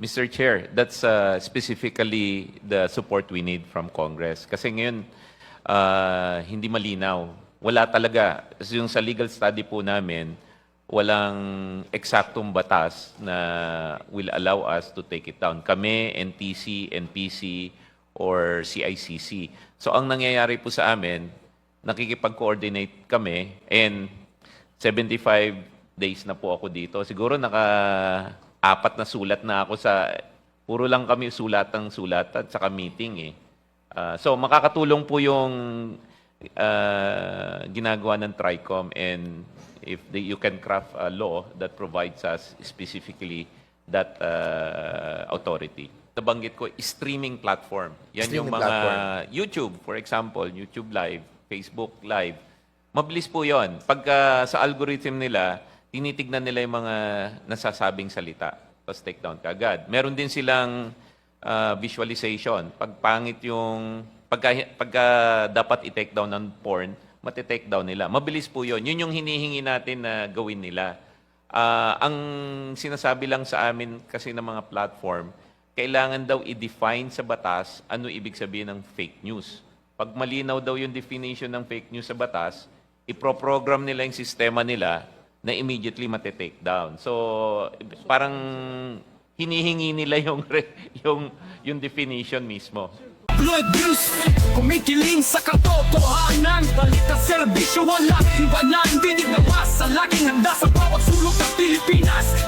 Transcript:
Mr. Chair, that's uh, specifically the support we need from Congress. Kasi ngayon, uh, hindi malinaw. Wala talaga. Yung sa legal study po namin, walang eksaktong batas na will allow us to take it down. Kami, NTC, NPC, or CICC. So ang nangyayari po sa amin, nakikipag-coordinate kami and 75 days na po ako dito. Siguro naka apat na sulat na ako sa puro lang kami sulat ng sulat at saka meeting eh. Ah, so makakatulong po yung ah, ginagawa ng TRICOM and if the, you can craft a law that provides us specifically that ah, authority. Nabanggit ko, streaming platform. Yan yung Streaming mga platform. YouTube, for example, YouTube Live, Facebook Live. Mabilis po yon. Pagka sa algorithm nila, tinitignan nila yung mga nasasabing salita. Tapos take down kaagad. Meron din silang ah, visualization. Pag pangit yung... Pagka, pagka dapat i-take down ng porn, mati-take down nila. Mabilis po yon. Yun yung hinihingi natin na gawin nila. Ah, ang sinasabi lang sa amin kasi ng mga platform, kailangan daw i-define sa batas ano ibig sabihin ng fake news. Pag malinaw daw yung definition ng fake news sa batas, ipro-program nila yung sistema nila na immediately mati-take down. So, parang hinihingi nila yung yung yung definition mismo. Blood news, kumikiling sa katotohanan Balita serbisyo, walang iwanan Dinig na sa laging handa sa bawat sulok ng Pilipinas